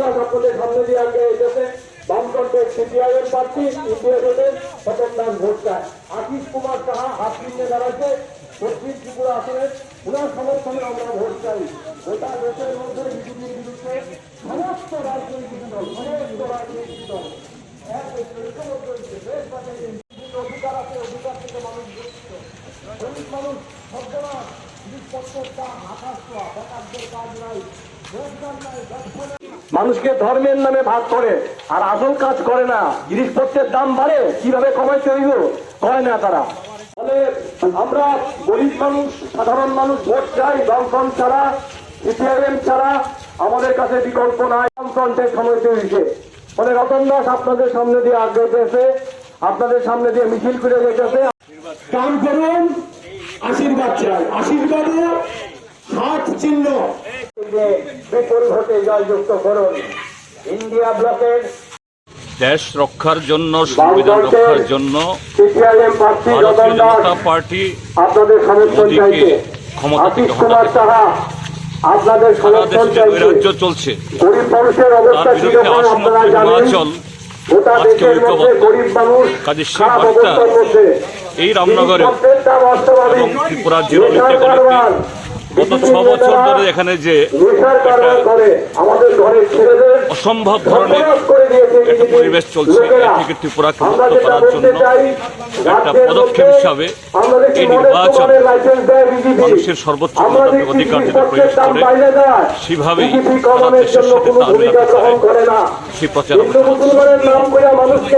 দাস আপনাদের সামনে দিয়ে আগে এসেছে। বামফ্রন্টের সিপিআইএম প্রার্থী আশিস কুমার সাহা হাত নিয়ে দাঁড়াচ্ছে। পশ্চিম ত্রিপুরা আসনের উনার সমর্থনে আমরা ভোট চাই। গোটা দেশের মধ্যে বিজেপির বিরুদ্ধে সমস্ত রাজনৈতিক দল, সমস্ত রাজনৈতিক দল অধিকার থেকে মানুষ মানুষ আকাশ ছোঁয়া, বেকারদের কাজ নাই, রোজগার নাই। মানুষকে ধর্মের নামে ভাগ করে, আর আসল কাজ করে না। জিনিসপত্রের দাম বাড়ে, কীভাবে কমাইতে হইব? কয় না তারা। ফলে আমরা গরিব মানুষ, সাধারণ মানুষ, ভোট চাই বামফ্রন্ট ছাড়া, সিপিআইএম ছাড়া, আমাদের কাছে বিকল্প নাই বামফ্রন্টের সময় হয়েছে ফলে রতন দাস আপনাদের সামনে দিয়ে আগ্রহ পেয়েছে আপনাদের সামনে দিয়ে মিছিল করে যেতেছে কাম করুন, আশীর্বাদ চাই। আশীর্বাদে হাত চিহ্ন। বিপুল ভোটে জয়যুক্ত করুন। ইন্ডিয়া ব্লকের দেশ রক্ষার জন্য সংবিধান রক্ষার জন্য ভারতীয় জনতা পার্টি মোদীকে ক্ষমতা থেকে হটাতে আপনাদের সারা দেশে যে নৈরাজ্য চলছে তার বিরুদ্ধে জানেন? হিমাচল আজকে ঐক্যবদ্ধ। কাজে সেই বার্তা এই রামনগরে এবং ত্রিপুরার নেশার কারবার, গত ছ বছর ধরে এখানে যে অসম্ভব ধরনের একটা পরিবেশ চলছে থেকে ত্রিপুরাকে মুক্ত করার জন্য একটা পদক্ষেপ হিসাবে এই নির্বাচন। মানুষের সর্বোচ্চ গণতান্ত্রিক অধিকার যেটা প্রয়োগ করে, সেভাবেই সারা দেশের সাথে তাল মেলাতে পারে। সেই প্রচারণা